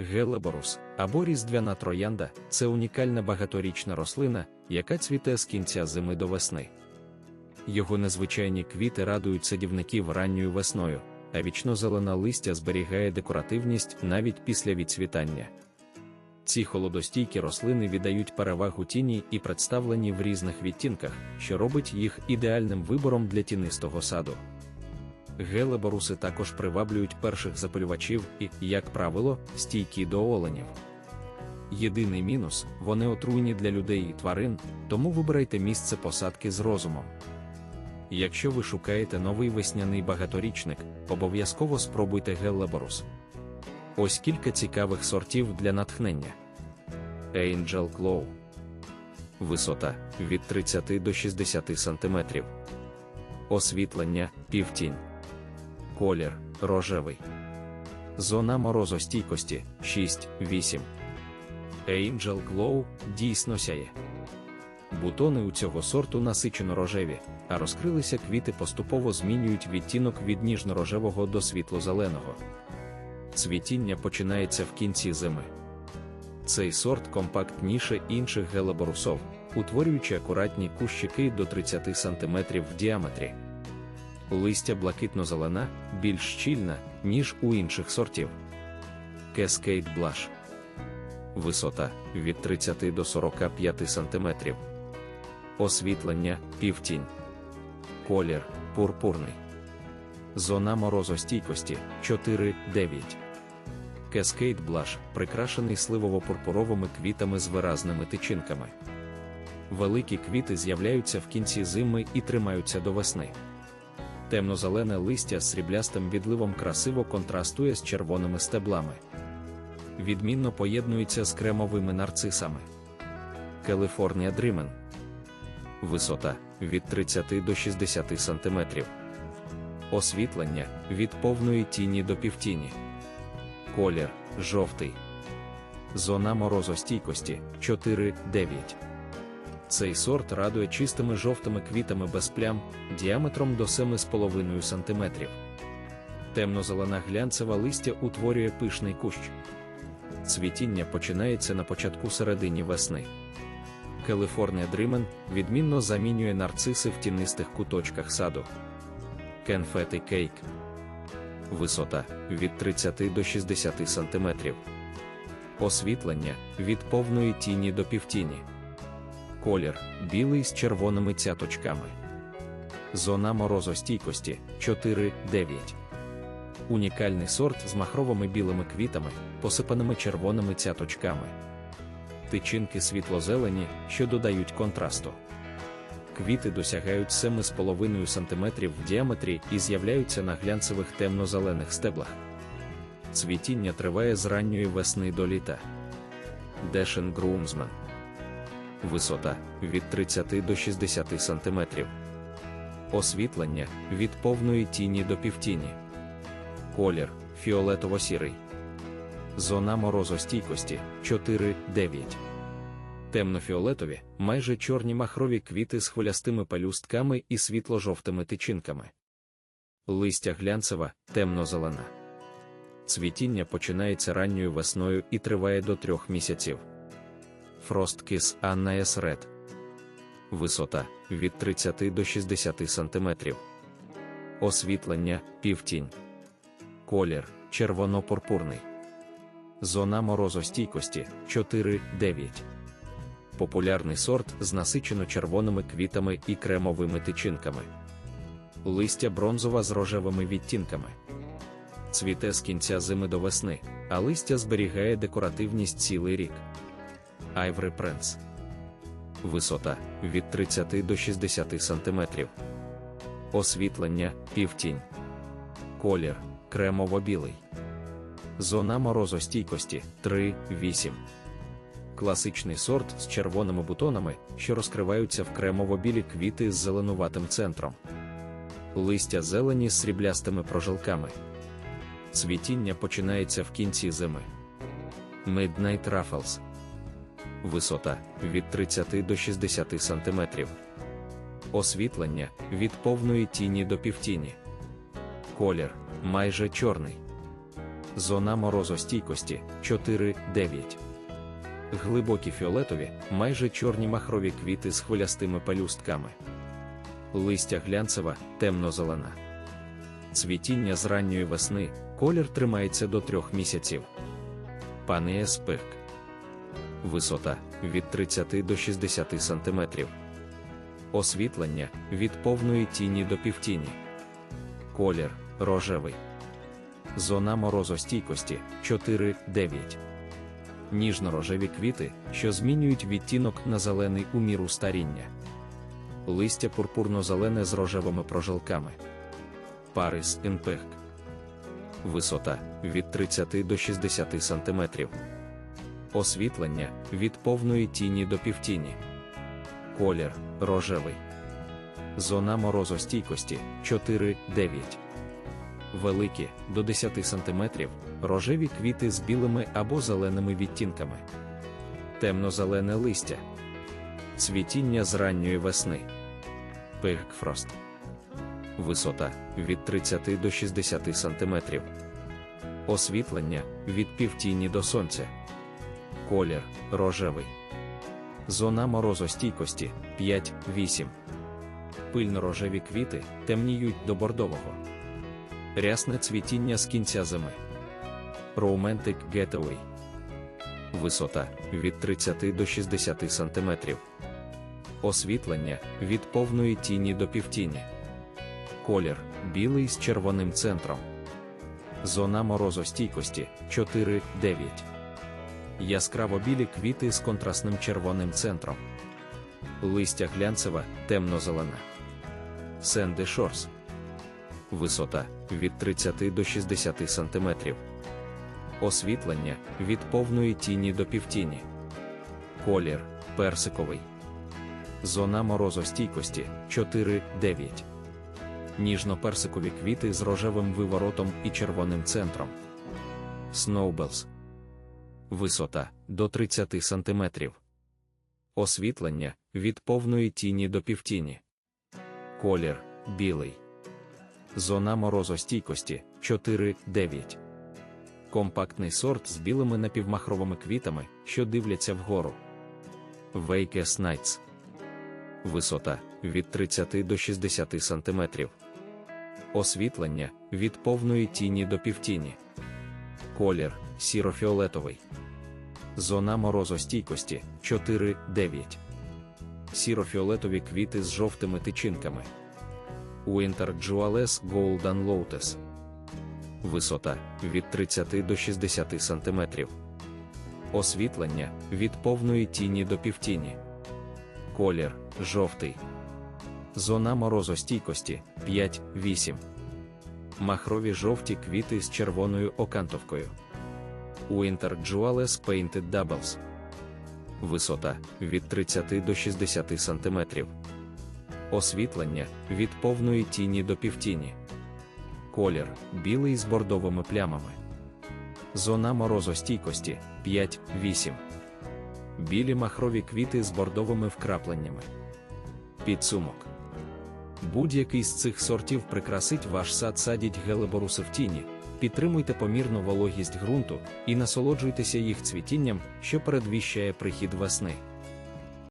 Гелеборус або різдвяна троянда це унікальна багаторічна рослина, яка цвіте з кінця зими до весни. Його незвичайні квіти радують садівників ранньою весною, а вічно-зелена листя зберігає декоративність навіть після відцвітання. Ці холодостійкі рослини віддають перевагу тіні і представлені в різних відтінках, що робить їх ідеальним вибором для тінистого саду. Гелеборуси також приваблюють перших запилювачів і, як правило, стійкі до оленів. Єдиний мінус вони отруйні для людей і тварин, тому вибирайте місце посадки з розумом. Якщо ви шукаєте новий весняний багаторічник, обов'язково спробуйте гелеборус. Ось кілька цікавих сортів для натхнення. Angel Glow. Висота від 30 до 60 см. Освітлення півтінь. Колір рожевий. Зона морозостійкості 6-8. Angel Glow дійсно сяє. Бутони у цього сорту насичено рожеві, а розкрилися квіти поступово змінюють відтінок від ніжно-рожевого до світло-зеленого. Цвітіння починається в кінці зими. Цей сорт компактніше інших гелеборусов, утворюючи акуратні кущики до 30 см в діаметрі. Листя блакитно-зелена, більш щільна, ніж у інших сортів. Cascade Blush. Висота від 30 до 45 см. Освітлення півтінь. Колір пурпурний. Зона морозостійкості 4-9. Cascade Blush прикрашений сливово-пурпуровими квітами з виразними тичинками. Великі квіти з'являються в кінці зими і тримаються до весни. Темно-зелене листя з сріблястим відливом красиво контрастує з червоними стеблами. Відмінно поєднується з кремовими нарцисами. California Dreamen. Висота від 30 до 60 см. Освітлення від повної тіні до півтіні. Колір жовтий. Зона морозостійкості 4-9. Цей сорт радує чистими жовтими квітами без плям, діаметром до 7,5 см. Темно-зелена глянцева листя утворює пишний кущ. Цвітіння починається на початку середині весни. California Dreamen відмінно замінює нарциси в тінистих куточках саду. Confetti Cake. Висота від 30 до 60 см. Освітлення від повної тіні до півтіні. Колір білий з червоними цяточками. Зона морозостійкості 4-9. Унікальний сорт з махровими білими квітами, посипаними червоними цяточками. Тичинки світло-зелені, що додають контрасту. Квіти досягають 7,5 см в діаметрі і з'являються на глянцевих темно-зелених стеблах. Цвітіння триває з ранньої весни до літа. Дешен Грумсман. Висота від 30 до 60 см. Освітлення від повної тіні до півтіні. Колір фіолетово-сірий. Зона морозостійкості 4-9. Темно-фіолетові, майже чорні махрові квіти з хвилястими пелюстками і світло-жовтими тичинками. Листя глянцева, темно-зелена. Цвітіння починається ранньою весною і триває до трьох місяців. Фросткіс Аннаес Ред. Висота від 30 до 60 см. Освітлення півтінь. Колір червоно-пурпурний. Зона морозостійкості 4-9. Популярний сорт з насичено червоними квітами і кремовими тичинками. Листя бронзова з рожевими відтінками. Цвіте з кінця зими до весни, а листя зберігає декоративність цілий рік. Ivory Prince. Висота від 30 до 60 см. Освітлення півтінь. Колір кремово-білий. Зона морозостійкості 3-8. Класичний сорт з червоними бутонами, що розкриваються в кремово-білі квіти з зеленуватим центром. Листя зелені з сріблястими прожилками. Цвітіння починається в кінці зими. Midnight Ruffles. Висота від 30 до 60 см. Освітлення від повної тіні до півтіні. Колір майже чорний. Зона морозостійкості 4-9. Глибокі фіолетові, майже чорні махрові квіти з хвилястими пелюстками. Листя глянцева, темно-зелена. Цвітіння з ранньої весни, колір тримається до трьох місяців. Панеє спирк. Висота від 30 до 60 см. Освітлення від повної тіні до півтіні. Колір рожевий. Зона морозостійкості 4-9. Ніжно-рожеві квіти, що змінюють відтінок на зелений у міру старіння. Листя пурпурно-зелене з рожевими прожилками. Парис інпехк. Висота від 30 до 60 см. Освітлення від повної тіні до півтіні. Колір рожевий. Зона морозостійкості 4-9. Великі до 10 см, рожеві квіти з білими або зеленими відтінками. Темно-зелене листя. Цвітіння з ранньої весни. Пегкфрост. Висота від 30 до 60 см. Освітлення від півтіні до сонця. Колір рожевий. Зона морозостійкості 5-8. Пильно-рожеві квіти темніють до бордового. Рясне цвітіння з кінця зими. Romantic Getaway. Висота від 30 до 60 см. Освітлення від повної тіні до півтіні. Колір білий з червоним центром. Зона морозостійкості 4-9. Яскраво білі квіти з контрастним червоним центром. Листя глянцева, темно-зелена. Сенди Шорс. Висота від 30 до 60 см. Освітлення від повної тіні до півтіні. Колір персиковий. Зона морозостійкості 4-9. Ніжно-персикові квіти з рожевим виворотом і червоним центром. Snowbells. Висота до 30 см. Освітлення від повної тіні до півтіні. Колір білий. Зона морозостійкості 4-9. Компактний сорт з білими напівмахровими квітами, що дивляться вгору. Вейкес Nights. Висота від 30 до 60 см. Освітлення від повної тіні до півтіні. Колір сіро-фіолетовий. Зона морозостійкості 4-9. Сіро-фіолетові квіти з жовтими тичинками. Winter Jewels Golden Lotus. Висота від 30 до 60 см. Освітлення від повної тіні до півтіні. Колір жовтий. Зона морозостійкості 5-8. Махрові жовті квіти з червоною окантовкою. Winter Jewels Painted Doubles. Висота від 30 до 60 см. Освітлення від повної тіні до півтіні. Колір білий з бордовими плямами. Зона морозостійкості 5-8. Білі махрові квіти з бордовими вкрапленнями. Підсумок. Будь-який з цих сортів прикрасить ваш сад садіть гелеборуси в тіні, підтримуйте помірну вологість ґрунту і насолоджуйтеся їх цвітінням, що передвіщає прихід весни.